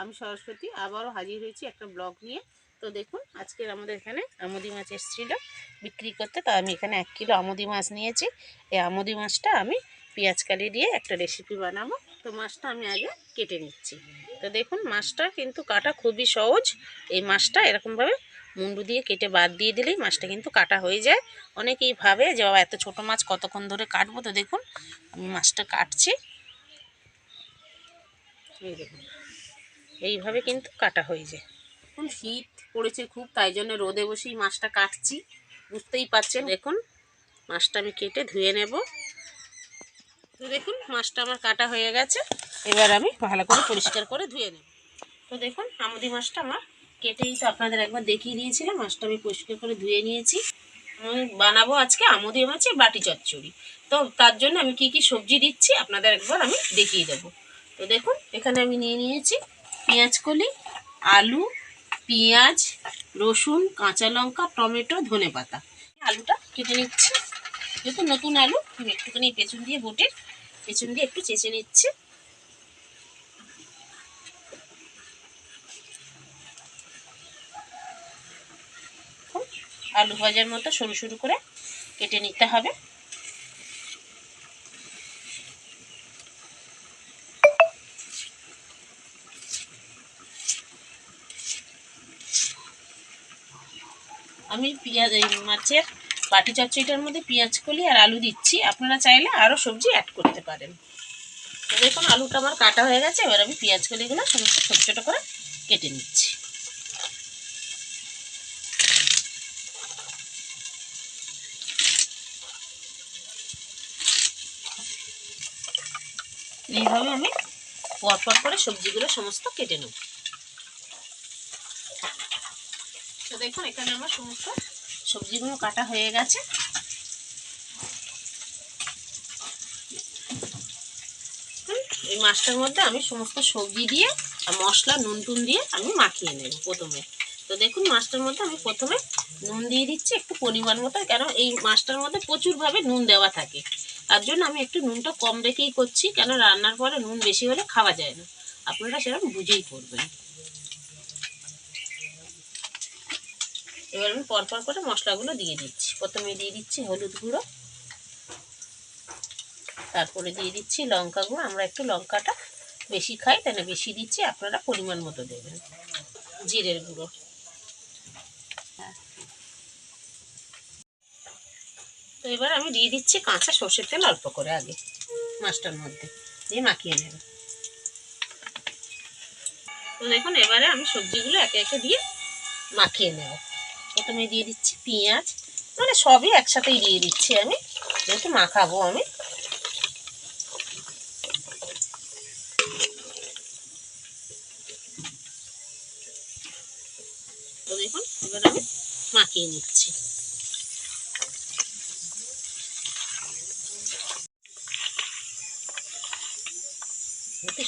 আমি সরস্বতী আবারও হাজির হয়েছি একটা ব্লগ নিয়ে। তো দেখুন, আজকের আমাদের এখানে আমুদি মাছ এসেছিল বিক্রি করতে। তো আমি এখানে এক কিলো আমুদি মাছ নিয়েছি। এই আমুদি মাছটা আমি পেঁয়াজ কালি দিয়ে একটা রেসিপি বানাবো। তো মাছটা আমি আগে কেটে নিচ্ছি। তো দেখুন, মাছটা কিন্তু কাটা খুবই সহজ। এই মাছটা এরকমভাবে মুন্ডু দিয়ে কেটে বাদ দিয়ে দিলেই মাছটা কিন্তু কাটা হয়ে যায়। অনেকেই ভাবে যে, বাবা, এত ছোটো মাছ কতক্ষণ ধরে কাটবো? তো দেখুন, আমি মাছটা কাটছি। এই দেখুন এইভাবে কিন্তু কাটা হয়ে যায়। এখন শীত পড়েছে খুব, তাই জন্য রোদে বসেই মাছটা কাটছি। বুঝতেই পারছেন, দেখুন, মাছটা আমি কেটে ধুয়ে নেব। তো দেখুন, মাছটা আমার কাটা হয়ে গেছে। এবার আমি ভালো করে পরিষ্কার করে ধুয়ে নেব। তো দেখুন আমুদি মাছটা আমার কেটেই তো আপনাদের একবার দেখিয়ে দিয়েছিলাম, মাছটা আমি পরিষ্কার করে ধুয়ে নিয়েছি। আমি বানাবো আজকে আমুদি মাছের বাটি চচ্চড়ি। তো তার জন্য আমি কি কি সবজি দিচ্ছি, আপনাদের একবার আমি দেখিয়ে দেবো। তো দেখুন, এখানে আমি নিয়ে নিয়েছি পেঁয়াজ কলি, আলু, পেঁয়াজ, রসুন, কাঁচা লঙ্কা, টমেটো, ধনে পাতা। আলুটা কেটে নিচ্ছি। যেহেতু নতুন আলু, আমি একটুখানি পেছন দিয়ে বোটের পেছন দিয়ে একটু চেঁচে নিচ্ছি। আলু ভাজার মতো সরু সরু করে কেটে নিতে হবে। আমি পেঁয়াজ এই মাছের বাটি চচ্চড়িটার মধ্যে পেঁয়াজ কলি আর আলু দিচ্ছি। আপনারা চাইলে আরও সবজি অ্যাড করতে পারেন। তো দেখুন, আলুটা আমার কাটা হয়ে গেছে। এবার আমি পেঁয়াজ কলিগুলো সমস্ত ছোটো ছোটো করে কেটে নিচ্ছি। এইভাবে আমি পরপর করে সবজিগুলো সমস্ত কেটে নেব তো দেখুন, এখানে আমার সমস্ত সবজিগুলো কাটা হয়ে গেছে। এই মাছটার মধ্যে আমি সমস্ত সবজি দিয়ে আর মশলা, নুন টুন দিয়ে আমি মাখিয়ে নেব প্রথমে। তো দেখুন, মাছটার মধ্যে আমি প্রথমে নুন দিয়ে দিচ্ছি একটু পরিমাণ মতো কেন এই মাছটার মধ্যে প্রচুরভাবে নুন দেওয়া থাকে। তার জন্য আমি একটু নুনটা কম রেখেই করছি, কেন রান্নার পরে নুন বেশি হলে খাওয়া যায় না। আপনারা সেরকম বুঝেই করবেন। এবার আমি পরপর করে মশলাগুলো দিয়ে দিচ্ছি। প্রথমে দিয়ে দিচ্ছি হলুদ গুঁড়ো। তারপরে দিয়ে দিচ্ছি লঙ্কা গুঁড়ো। আমরা একটু লঙ্কাটা বেশি খাই, তাহলে বেশি দিচ্ছি, আপনারা পরিমাণ মতো দেবেন। জিরের গুঁড়ো। হ্যাঁ। তো এবার আমি দিয়ে দিচ্ছি কাঁচা সর্ষের তেল অল্প করে আগে, মাছটার মধ্যে। দিয়ে মাখিয়ে নেব। তো দেখুন, এবারে আমি সবজিগুলো একে একে দিয়ে মাখিয়ে নেব। প্রথমে দিয়ে দিচ্ছি পেঁয়াজ। মানে সবই একসাথেই দিয়ে দিচ্ছি আমি। যেহেতু মাখাবো আমি। মাখিয়ে নিচ্ছি।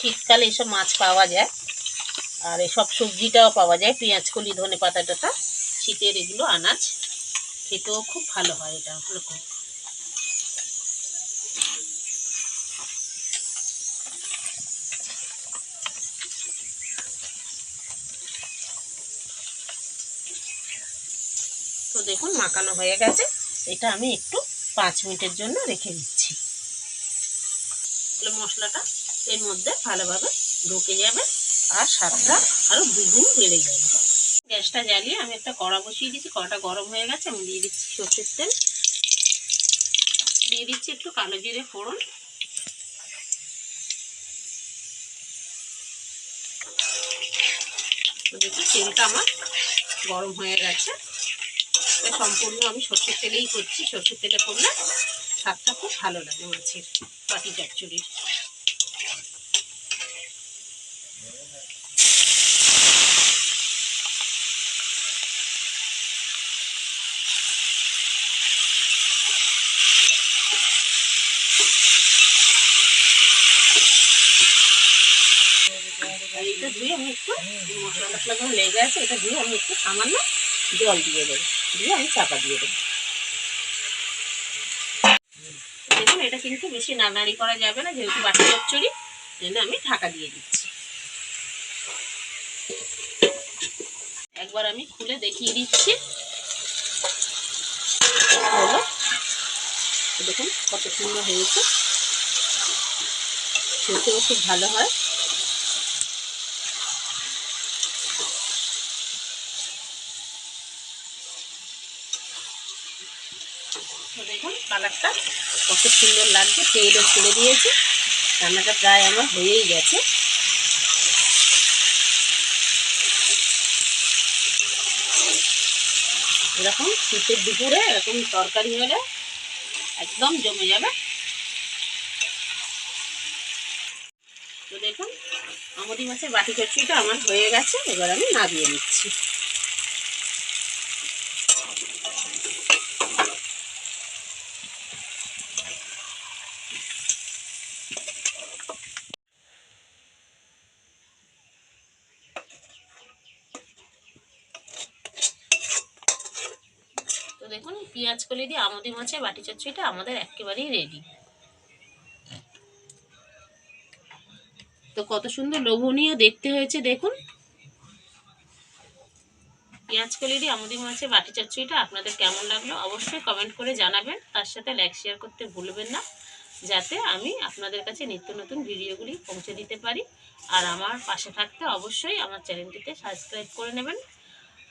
শীতকালে এসব মাছ পাওয়া যায়। আর এসব সবজিটাও পাওয়া যায়। পেঁয়াজ, কলি ধনে পাতা টাতা। শীতের এগুলো আনাজ খেতেও খুব ভালো হয় এটা এরকম তো দেখুন, মাখানো হয়ে গেছে। এটা আমি একটু পাঁচ মিনিটের জন্য রেখে দিচ্ছি। মশলাটা এর মধ্যে ভালোভাবে ঢুকে যাবে আর স্বাদটা আরও দ্বিগুণ বেড়ে যাবে। গ্যাসটা জ্বালিয়ে আমি একটা কড়া বসিয়ে দিচ্ছি কড়াটা গরম হয়ে গেছে, আমি দিয়ে দিচ্ছি সর্ষের তেল। দিয়ে দিচ্ছি একটু কালো জিরে ফোড়ন। দেখি তেলটা আমার গরম হয়ে গেছে। সম্পূর্ণ আমি সর্ষের তেলেই করছি। সর্ষের তেলে করলে স্বাদটা খুব ভালো লাগে মাছের পাটি চচ্চড়ির আর এটা ধুয়ে আমি একটু মশলা টশলা যখন লেগে আছে, এটা ধুয়ে আমি একটু সামান্য জল দিয়ে দেবো। দিয়ে আমি চাপা দিয়ে দেবো। দেখুন, এটা কিন্তু বেশি নাড়ানাড়ি করা যাবে না, যেহেতু বাটি চচ্চড়ি জন্য আমি ঢাকা দিয়ে দিচ্ছি। একবার আমি খুলে দেখিয়ে দিচ্ছি। দেখুন কত সুন্দর হয়েছে। খেতেও খুব ভালো হয় তো দেখুন কালারটা কত সুন্দর লাগছে, তেলও ছেড়ে দিয়েছে। রান্নাটা প্রায় আমার হয়েই গেছে। এরকম শীতের দুপুরে এরকম তরকারি হলে একদম জমে যাবে। তো দেখুন আমদি মাছের বাটি চচ্চড়িটা আমার হয়ে গেছে, এবার আমি নামিয়ে নিচ্ছি তো দেখুন, পেঁয়াজ কলি দিয়ে আমদি মাছের বাটি চচ্চড়িটা আমাদের একেবারেই রেডি তো কত সুন্দর লোভনীয় দেখতে হয়েছে, দেখুন। পেঁয়াজ কলি দিয়ে আমদি মাছের বাটি চচ্চড়িটা আপনাদের কেমন লাগল অবশ্যই কমেন্ট করে জানাবেন। তার সাথে লাইক শেয়ার করতে ভুলবেন না, যাতে আমি আপনাদের কাছে নিত্য নতুন ভিডিওগুলি পৌঁছে দিতে পারি। আর আমার পাশে থাকতে অবশ্যই আমার চ্যানেলটিতে সাবস্ক্রাইব করে নেবেন।